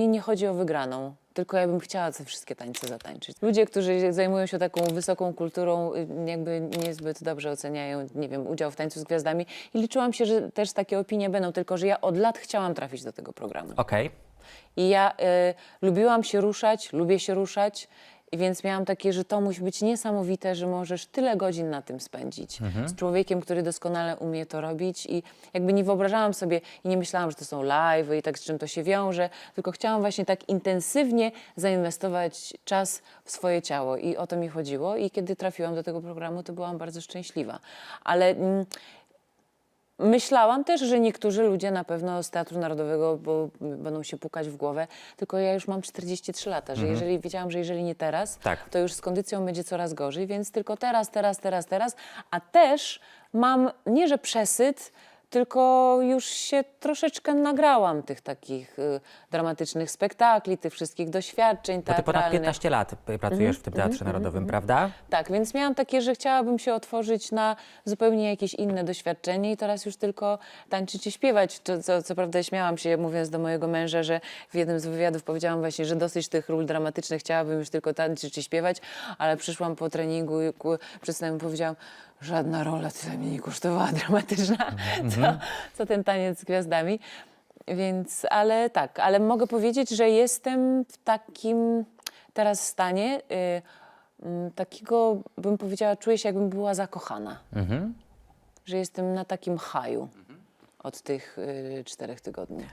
mnie nie chodzi o wygraną, tylko ja bym chciała te wszystkie tańce zatańczyć. Ludzie, którzy zajmują się taką wysoką kulturą, y, jakby niezbyt dobrze oceniają, nie wiem, udział w Tańcu z Gwiazdami i liczyłam się, że też takie opinie będą, tylko że ja od lat chciałam trafić do tego programu. Okej. I ja y, lubiłam się ruszać, lubię się ruszać, i więc miałam takie, że to musi być niesamowite, że możesz tyle godzin na tym spędzić z człowiekiem, który doskonale umie to robić. I jakby nie wyobrażałam sobie i nie myślałam, że to są live i tak z czym to się wiąże, tylko chciałam właśnie tak intensywnie zainwestować czas w swoje ciało. I o to mi chodziło. I kiedy trafiłam do tego programu, to byłam bardzo szczęśliwa. Ale. Mm, Myślałam też, że niektórzy ludzie na pewno z Teatru Narodowego bo będą się pukać w głowę, tylko ja już mam 43 lata, że jeżeli wiedziałam, że jeżeli nie teraz, Tak. to już z kondycją będzie coraz gorzej, więc tylko teraz, teraz, teraz, teraz, a też mam nie, że przesyt, tylko już się troszeczkę nagrałam tych takich y, dramatycznych spektakli, tych wszystkich doświadczeń Bo ty ponad teatralnych. 15 lat p- pracujesz w tym Teatrze Narodowym, prawda? Tak, więc miałam takie, że chciałabym się otworzyć na zupełnie jakieś inne doświadczenie i teraz już tylko tańczyć i śpiewać. To, co, co prawda śmiałam się, mówiąc do mojego męża, że w jednym z wywiadów powiedziałam właśnie, że dosyć tych ról dramatycznych, chciałabym już tylko tańczyć i śpiewać, ale przyszłam po treningu i ku- przed snem powiedziałam, żadna rola tyle mnie nie kosztowała dramatyczna, co, co ten taniec z gwiazdami. Więc, ale tak, ale mogę powiedzieć, że jestem w takim teraz stanie y, mm, takiego, bym powiedziała, czuję się jakbym była zakochana. Że jestem na takim haju od tych y, czterech tygodni.